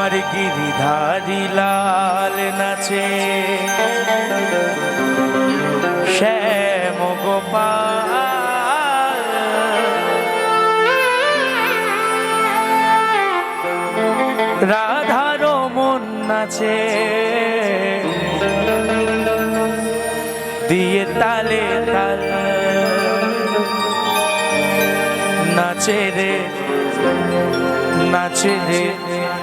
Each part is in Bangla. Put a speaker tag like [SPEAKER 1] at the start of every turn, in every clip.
[SPEAKER 1] গিরিধারি লাল নাচে। শ্যাম গোপাল। রাধার মন নাচে। দিয়ে তালে তাল। নাচে রে নাচে রে।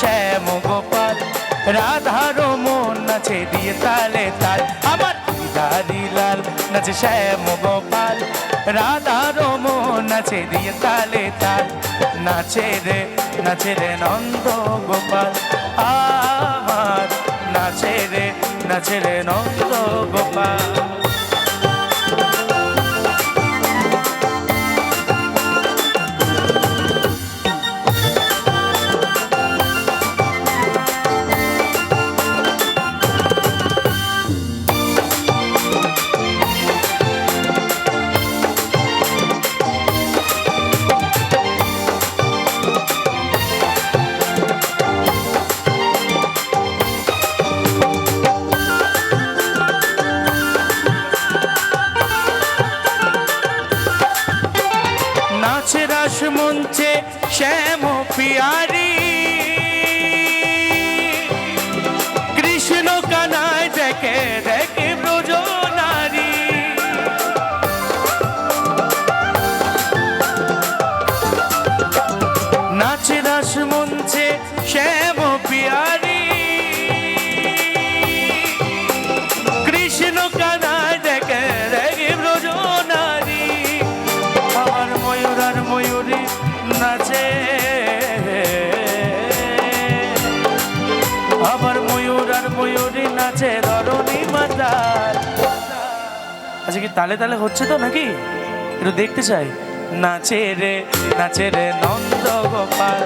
[SPEAKER 1] শ্যাম গোপাল, রাধার মন নাচে দিয়ে তালে তাল। আমার গিরিধারি লাল নাচে শ্যাম গোপাল, রাধার মন নাচে দিয়ে তালে তাল। নাচে রে নাচে রে নন্দ গোপাল আমার নাচে রে নাচে রে নন্দ গোপাল। মঞ্চে শ্যাম পিয়ারি নাচে ধরণী আচ্ছা কি তালে তালে হচ্ছে তো নাকি? একটু দেখতে চাই। নাচে রে নাচে রে নন্দ গোপাল।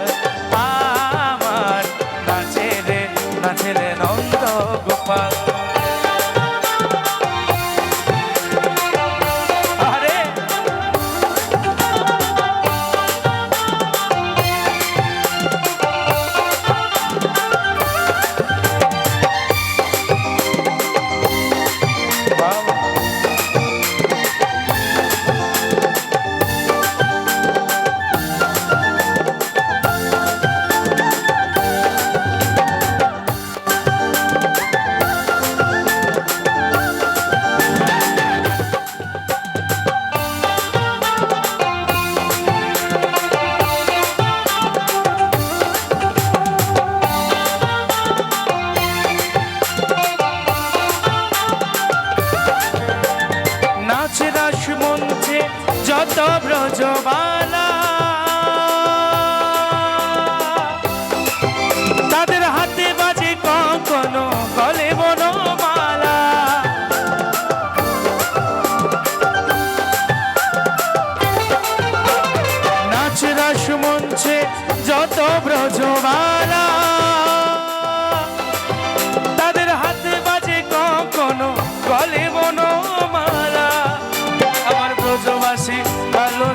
[SPEAKER 1] ব্রজবালা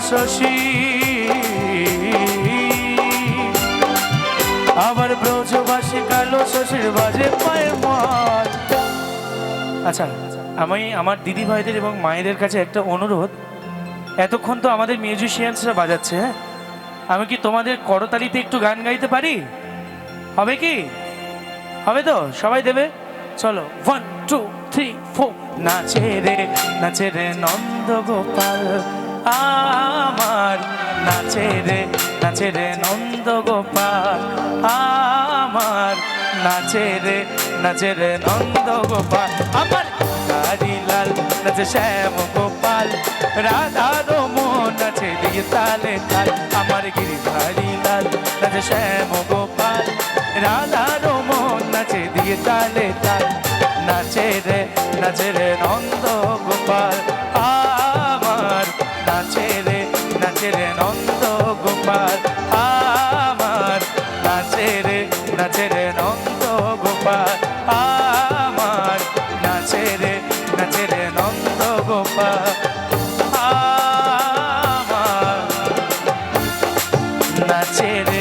[SPEAKER 1] শশী। আমার ব্রজবাসী কালো শশীর বাজে পায়ে মাল আচ্ছা আমি আমার দিদি ভাইদের এবং মায়েদের কাছে একটা অনুরোধ। এতক্ষণ তো আমাদের মিউজিশিয়ানসরা বাজাচ্ছে হ্যাঁ? আমি কি তোমাদের করতালিতে একটু গান গাইতে পারি? হবে কি? হবে তো? সবাই দেবে? চলো ওয়ান টু থ্রি ফোর নাচে রে নাচে রে নন্দ গোপাল। আমার। নাচে রে নাচে রে নন্দ গোপাল। আমার। নাচে রে নাচে রে নন্দ গোপাল। আমার লাল, নাচে শ্যাম গোপাল। রাধা রমন নাচে দিয়ে তালে তাল। আমার গিরিধারী লাল, নাচে শ্যাম গোপাল। রাধা রমন নাচে দিয়ে তালে তাল। নাচে রে নাচে রে নন্দ গোপাল। নাচে